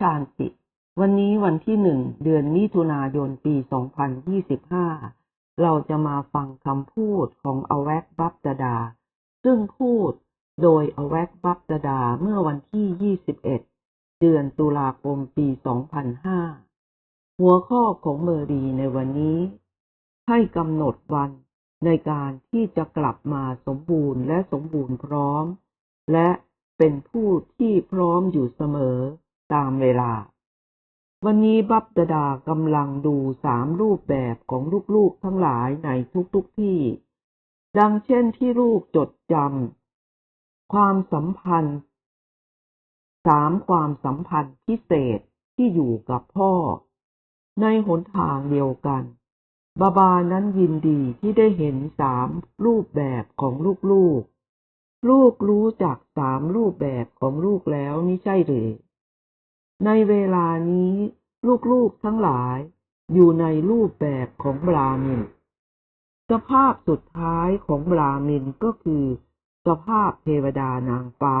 ชานติวันนี้วันที่หนึ่งเดือนมิถุนายนปี 2025 เราจะมาฟังคำพูดของอแวกบับดาดา ซึ่งพูดโดยอแวกบับดาดาเมื่อวันที่ 21 เดือนตุลาคมปี 2005 หัวข้อของเมอรีในวันนี้ ให้กำหนดวันในการที่จะกลับมาสมบูรณ์และสมบูรณ์พร้อม และเป็นผู้ที่พร้อมอยู่เสมอ ตามเวลา วันนี้บับดาดากำลังดูสามรูปแบบของลูกๆทั้งหลายในทุกๆทที่ ดังเช่นที่ลูกจดจำความสัมพันธ์สามความสัมพันธ์พิเศษที่อยู่กับพ่อ ในหนทางเดียวกัน บาบานั้นยินดีที่ได้เห็นสามรูปแบบของลูกๆ ลูกรู้จักสามรูปแบบของลูกแล้วนี่ใช่หรือ ในเวลานี้ลูกๆทั้งหลายอยู่ในรูปแบบของบรามิน สภาพสุดท้ายของบรามินก็คือ สภาพเทวดานางฟ้า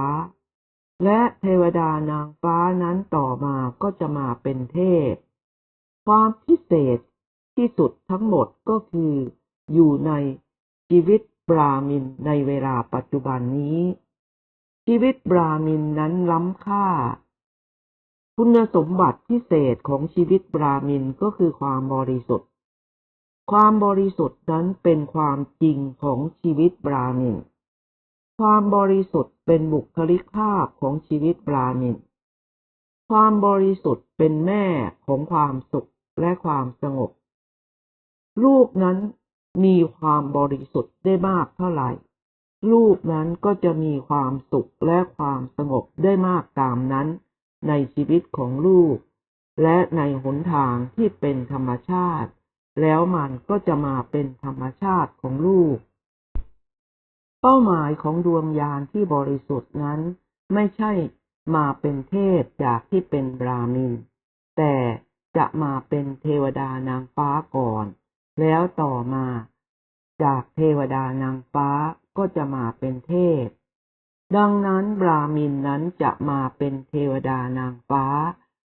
และเทวดานางฟ้านั้นต่อมาก็จะมาเป็นเทพ ความพิเศษที่สุดทั้งหมดก็คือ อยู่ในชีวิตบรามินในเวลาปัจจุบันนี้ ชีวิตบรามินนั้นล้ำค่า คุณสมบัติพิเศษของชีวิตบรามินก็คือความบริสุทธิ์ ความบริสุทธิ์นั้นเป็นความจริงของชีวิตบรามิน ความบริสุทธิ์เป็นบุคลิกภาพของชีวิตบรามิน ความบริสุทธิ์เป็นแม่ของความสุขและความสงบ ลูกนั้นมีความบริสุทธิ์ได้มากเท่าไหร่ ลูกนั้นก็จะมีความสุขและความสงบได้มากตามนั้น ในชีวิตของลูก และในหนทางที่เป็นธรรมชาติ แล้วมันก็จะมาเป็นธรรมชาติของลูก เป้าหมายของดวงยานที่บริสุทธิ์นั้น ไม่ใช่มาเป็นเทพจากที่เป็นบรามินแต่จะมาเป็นเทวดานางฟ้าก่อน แล้วต่อมา จากเทวดานางฟ้าก็จะมาเป็นเทพ ดังนั้นบราหมินนั้นจะมาเป็นเทวดานางฟ้า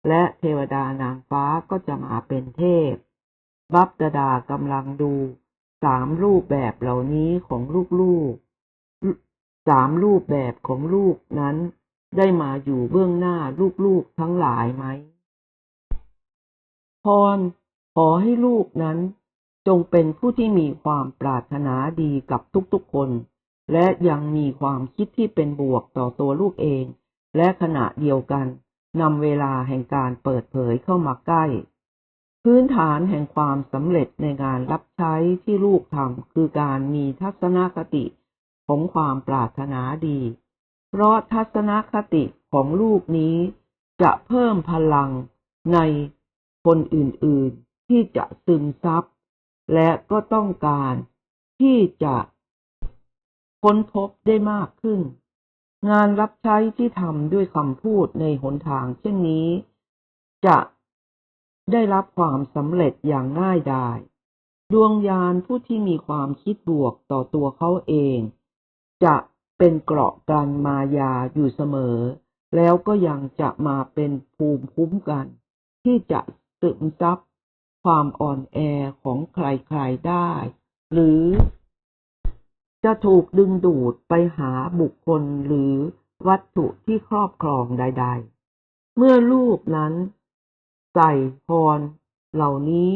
และเทวดานางฟ้าก็จะมาเป็นเทพ บับดดากำลังดูสามรูปแบบเหล่านี้ของลูกๆสามรูปแบบของลูกนั้น ได้มาอยู่เบื้องหน้าลูกๆทั้งหลายไหมพรขอให้ลูกนั้น จงเป็นผู้ที่มีความปรารถนาดีกับทุกๆคน และยังมีความคิดที่เป็นบวกต่อตัวลูกเอง และขณะเดียวกันนำเวลาแห่งการเปิดเผยเข้ามาใกล้ พื้นฐานแห่งความสำเร็จในงานรับใช้ที่ลูกทำคือการมีทัศนคติของความปรารถนาดี เพราะทัศนคติของลูกนี้จะเพิ่มพลังในคนอื่นๆที่จะซึมซับ และก็ต้องการที่จะ ค้นพบได้มากขึ้น งานรับใช้ที่ทำด้วยคำพูดในหนทางเช่นนี้ จะได้รับความสำเร็จอย่างง่ายดายดวงยานผู้ที่มีความคิดบวกต่อตัวเขาเอง จะเป็นเกราะกันมายาอยู่เสมอ แล้วก็ยังจะมาเป็นภูมิคุ้มกัน ที่จะซึมซับความอ่อนแอของใครๆได้ หรือ จะถูกดึงดูดไปหาบุคคลหรือวัตถุที่ครอบครองใด ๆ เมื่อลูกนั้น ใส่พรเหล่านี้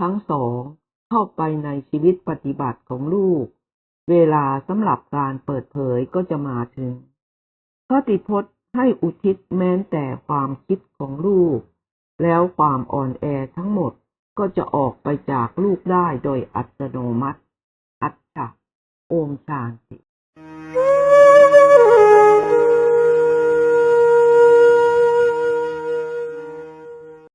ทั้งสองเข้าไปในชีวิตปฏิบัติของลูก เวลาสำหรับการเปิดเผยก็จะมาถึงพระติพจน์ให้อุทิศแม้แต่ความคิดของลูก แล้วความอ่อนแอทั้งหมดก็จะออกไปจากลูกได้โดยอัตโนมัติ อัตตะโอมชา นติ